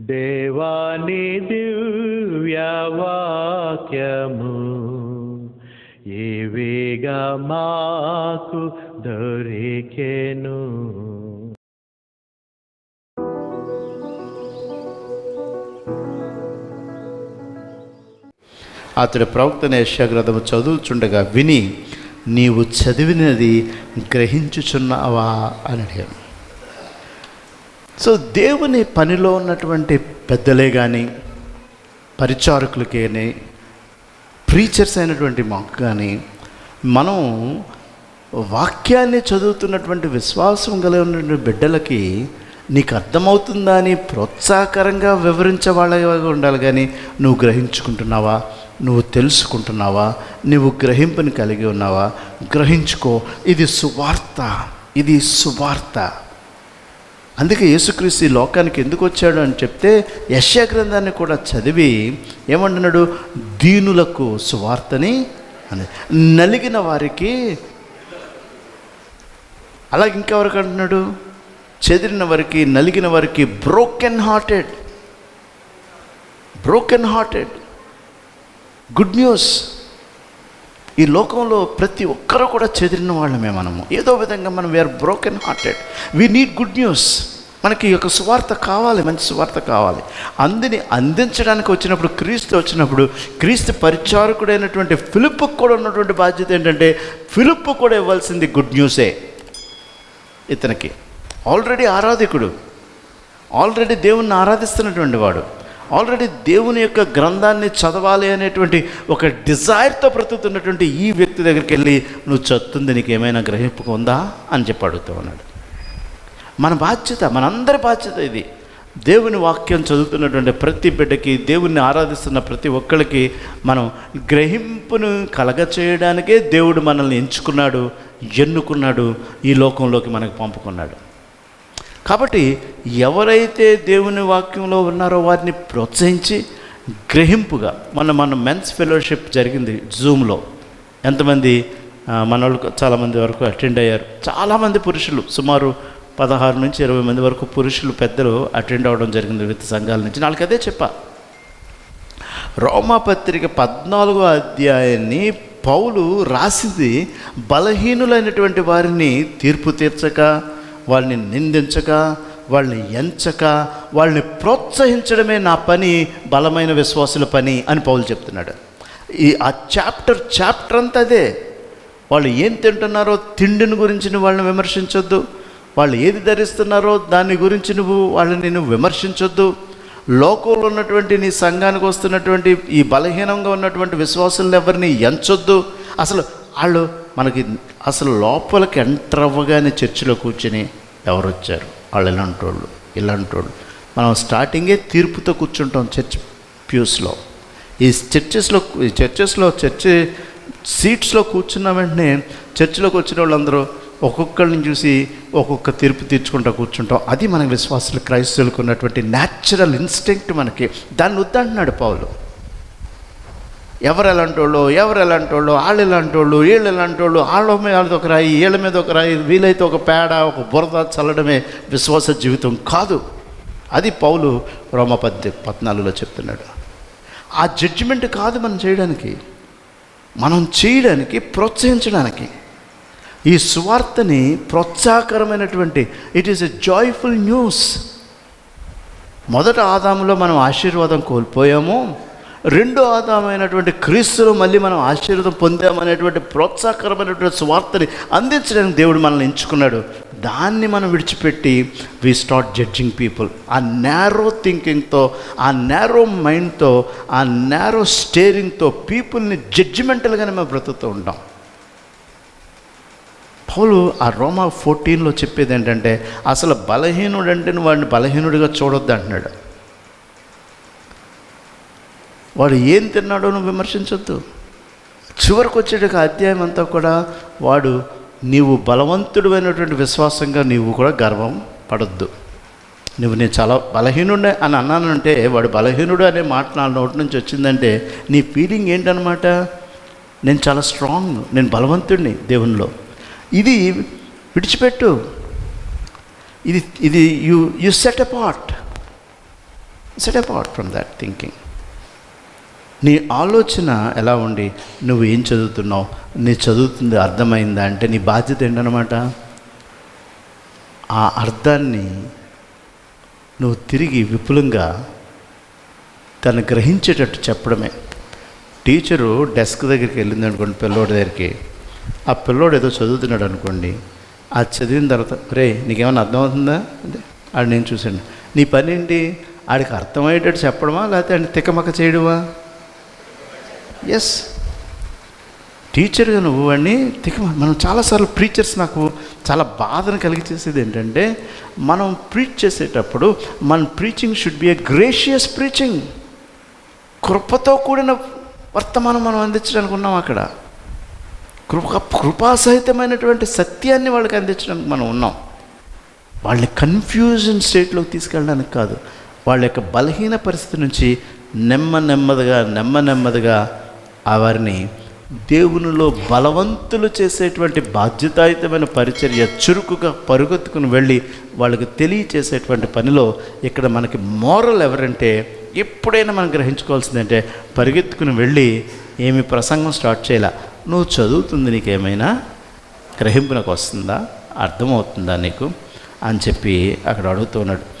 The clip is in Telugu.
దేవాని దివ్యవాక్యము ఏవేగా మాకు దొరికెను. అతడు ప్రవక్త యశాగ్రంథము చదువుచుండగా విని నీవు చదివినది గ్రహించుచున్నావా? అని అడిగాను సో దేవుని పనిలో ఉన్నటువంటి పెద్దలే కానీ పరిచారకులు కానీ ప్రీచర్స్ అయినటువంటి మాకు కానీ మనం వాక్యాన్ని చదువుతున్నటువంటి విశ్వాసం కలిగి ఉన్నటువంటి బిడ్డలకి నీకు అర్థమవుతుందా అని ప్రోత్సాహకరంగా వివరించే వాళ్ళగా ఉండాలి కానీ నువ్వు గ్రహించుకుంటున్నావా? నువ్వు తెలుసుకుంటున్నావా? నువ్వు గ్రహింపుని కలిగి ఉన్నావా? గ్రహించుకో. ఇది సువార్త. ఇది సువార్త. అందుకే యేసుక్రీస్తు ఈ లోకానికి ఎందుకు వచ్చాడు అని చెప్తే యశ్యా గ్రంథాన్ని కూడా చదివి ఏమంటున్నాడు? దీనులకు సువార్తని అని. నలిగిన వారికి అలాగే ఇంకెవరికి అంటున్నాడు? చెదిరిన వారికి నలిగిన వారికి broken hearted broken hearted good news ఈ లోకంలో ప్రతి ఒక్కరూ కూడా చెదిరిన వాళ్ళమే మనము. ఏదో విధంగా మనం we are broken hearted we need good news మనకి ఒక సువార్త కావాలి మంచి సువార్త కావాలి. అందిని అందించడానికి వచ్చినప్పుడు క్రీస్తు వచ్చినప్పుడు క్రీస్తు పరిచారకుడైనటువంటి ఫిలిప్కు కూడా ఉన్నటువంటి బాధ్యత ఏంటంటే ఫిలిప్ కూడా ఇవ్వాల్సింది గుడ్ న్యూసే ఇతనికి. ఆల్రెడీ ఆరాధికుడు. ఆల్రెడీ దేవుణ్ణి ఆరాధిస్తున్నటువంటి వాడు. ఆల్రెడీ దేవుని యొక్క గ్రంథాన్ని చదవాలి అనేటువంటి ఒక డిజైర్తో బ్రతుకుతున్నటువంటి ఈ వ్యక్తి దగ్గరికి వెళ్ళి నువ్వు చదువుతుంది నీకు ఏమైనా గ్రహింపు ఉందా? అని చెప్పి అడుగుతూ ఉన్నాడు. మన బాధ్యత మనందరి బాధ్యత ఇది. దేవుని వాక్యం చదువుతున్నటువంటి ప్రతి బిడ్డకి దేవుణ్ణి ఆరాధిస్తున్న ప్రతి ఒక్కరికి మనం గ్రహింపును కలగ చేయడానికే దేవుడు మనల్ని ఎంచుకున్నాడు ఎన్నుకున్నాడు ఈ లోకంలోకి మనకు పంపుకున్నాడు. కాబట్టి ఎవరైతే దేవుని వాక్యంలో ఉన్నారో వారిని ప్రోత్సహించి గ్రహింపుగా మన మన మెన్స్ ఫెలోషిప్ జరిగింది జూమ్లో. ఎంతమంది మన వాళ్ళు చాలామంది వరకు అటెండ్ అయ్యారు. చాలామంది పురుషులు సుమారు పదహారు నుంచి ఇరవై మంది వరకు పురుషులు పెద్దలు అటెండ్ అవ్వడం జరిగింది వివిధ సంఘాల నుంచి. నాకు అదే చెప్పా. రోమాపత్రిక పద్నాలుగో అధ్యాయాన్ని పౌలు రాసింది బలహీనులైనటువంటి వారిని తీర్పు తీర్చక వాళ్ళని నిందించక వాళ్ళని ఎంచక వాళ్ళని ప్రోత్సహించడమే నా పని బలమైన విశ్వాసుల పని అని పౌలు చెప్తున్నాడు. ఈ ఆ చాప్టర్ చాప్టర్ అంతా అదే. వాళ్ళు ఏం తింటున్నారో తిండిని గురించి నువ్వు వాళ్ళని విమర్శించొద్దు. వాళ్ళు ఏది ధరిస్తున్నారో దాని గురించి నువ్వు వాళ్ళని నువ్వు విమర్శించొద్దు. లోకంలో ఉన్నటువంటి నీ సంఘానికి వస్తున్నటువంటి ఈ బలహీనంగా ఉన్నటువంటి విశ్వాసులను ఎవరిని ఎంచొద్దు. అసలు వాళ్ళు మనకి అసలు లోపలికి ఎంటర్ అవ్వగానే చర్చిలో కూర్చుని ఎవరు వచ్చారు వాళ్ళు ఇలాంటి వాళ్ళు ఇలాంటి వాళ్ళు మనం స్టార్టింగే తీర్పుతో కూర్చుంటాం చర్చ్ ప్యూస్లో. ఈ చర్చెస్లో ఈ చర్చెస్లో చర్చి సీట్స్లో కూర్చున్న వెంటనే చర్చిలోకి వచ్చిన వాళ్ళందరూ ఒక్కొక్కరిని చూసి ఒక్కొక్క తీర్పు తీర్చుకుంటూ కూర్చుంటాం. అది మన విశ్వాసులు క్రైస్తవులకు ఉన్నటువంటి న్యాచురల్ ఇన్స్టింక్ట్ మనకి. దాన్ని వద్దంటున్నాడు పౌలు. ఎవరు ఎలాంటి వాళ్ళు ఎవరు ఎలాంటి వాళ్ళు వాళ్ళు ఎలాంటి వాళ్ళు వీళ్ళు ఎలాంటి వాళ్ళు వాళ్ళ మీద ఒక రాయి వీళ్ళ మీద ఒక రాయి వీలైతే ఒక పేడ ఒక బురద చల్లడమే విశ్వాస జీవితం కాదు. అది పౌలు రోమపద్య పద్నాలుగులో చెప్తున్నాడు. ఆ జడ్జిమెంట్ కాదు మనం చేయడానికి. మనం చేయడానికి ప్రోత్సహించడానికి. ఈ సువార్తని ప్రోత్సాహకరమైనటువంటి it is a joyful news మొదట ఆదాములో మనం ఆశీర్వాదం కోల్పోయాము. రెండో ఆదామైనటువంటి క్రీస్తులో మళ్ళీ మనం ఆశీర్వాదం పొందామనేటువంటి ప్రోత్సాహకరమైనటువంటి స్వార్థని అందించడానికి దేవుడు మనల్ని ఎంచుకున్నాడు. దాన్ని మనం విడిచిపెట్టి వి స్టార్ట్ జడ్జింగ్ పీపుల్ ఆ నేరో థింకింగ్తో ఆ నేరో మైండ్తో ఆ నేరో స్టేరింగ్తో పీపుల్ని జడ్జిమెంటల్గానే మేము బ్రతుకుతూ ఉంటాం. పౌలు ఆ రోమా ఫోర్టీన్లో చెప్పేది ఏంటంటే అసలు బలహీనుడు అంటే వాడిని బలహీనుడిగా చూడొద్దు అంటున్నాడు వాడు ఏం తిన్నాడో నువ్వు విమర్శించొద్దు. చివరికి వచ్చేట అధ్యాయం అంతా కూడా వాడు నీవు బలవంతుడైనటువంటి విశ్వాసంగా నీవు కూడా గర్వం పడొద్దు. నువ్వు నేను చాలా బలహీనుడే అని అన్నానంటే వాడు బలహీనుడు అనే మాట నా నోటి నుంచి వచ్చిందంటే నీ ఫీలింగ్ ఏంటనమాట నేను చాలా స్ట్రాంగ్ నేను బలవంతుడిని దేవునిలో. ఇది విడిచిపెట్టు. ఇది ఇది you you set apart set apart from that thinking నీ ఆలోచన ఎలా ఉండి? నువ్వు ఏం చదువుతున్నావు? నీ చదువుతుంది అర్థమైందా? అంటే నీ బాధ్యత ఏంటనమాట ఆ అర్థాన్ని నువ్వు తిరిగి విపులంగా తను గ్రహించేటట్టు చెప్పడమే. టీచరు డెస్క్ దగ్గరికి వెళ్ళింది అనుకోండి పిల్లోడి దగ్గరికి. ఆ పిల్లోడు ఏదో చదువుతున్నాడు అనుకోండి. ఆ చదివిన తర్వాత రే నీకేమైనా అర్థమవుతుందా? అంటే ఆడు నేను చూశాను. నీ పని ఏంటి ఆడికి అర్థమయ్యేటట్టు చెప్పడమా? లేకపోతే ఆయన తిక్కమక్క చేయడమా? ఎస్ టీచర్గా నువ్వు వాడిని తిక మనం చాలాసార్లు ప్రీచర్స్ నాకు చాలా బాధను కలిగించేసేది ఏంటంటే మనం ప్రీచ్ చేసేటప్పుడు మన preaching should be a gracious preaching కృపతో కూడిన వర్తమానం మనం అందించడానికి ఉన్నాం అక్కడ. కృప కృపాసహితమైనటువంటి సత్యాన్ని వాళ్ళకి అందించడానికి మనం ఉన్నాం. వాళ్ళని కన్ఫ్యూజన్ స్టేట్లోకి తీసుకెళ్ళడానికి కాదు. వాళ్ళ యొక్క బలహీన పరిస్థితి నుంచి నెమ్మ నెమ్మదిగా నెమ్మ నెమ్మదిగా వారిని దేవునిలో బలవంతులు చేసేటువంటి బాధ్యతాయుతమైన పరిచర్య చురుకుగా పరుగెత్తుకుని వెళ్ళి వాళ్ళకి తెలియచేసేటువంటి పనిలో ఇక్కడ మనకి మోరల్ ఎవరంటే ఎప్పుడైనా మనం గ్రహించుకోవాల్సిందంటే పరిగెత్తుకుని వెళ్ళి ఏమి ప్రసంగం స్టార్ట్ చేయాల? నువ్వు చదువుతుంది నీకేమైనా? గ్రహింపునకు వస్తుందా? అర్థమవుతుందా నీకు? అని చెప్పి అక్కడ అడుగుతూ ఉన్నాడు.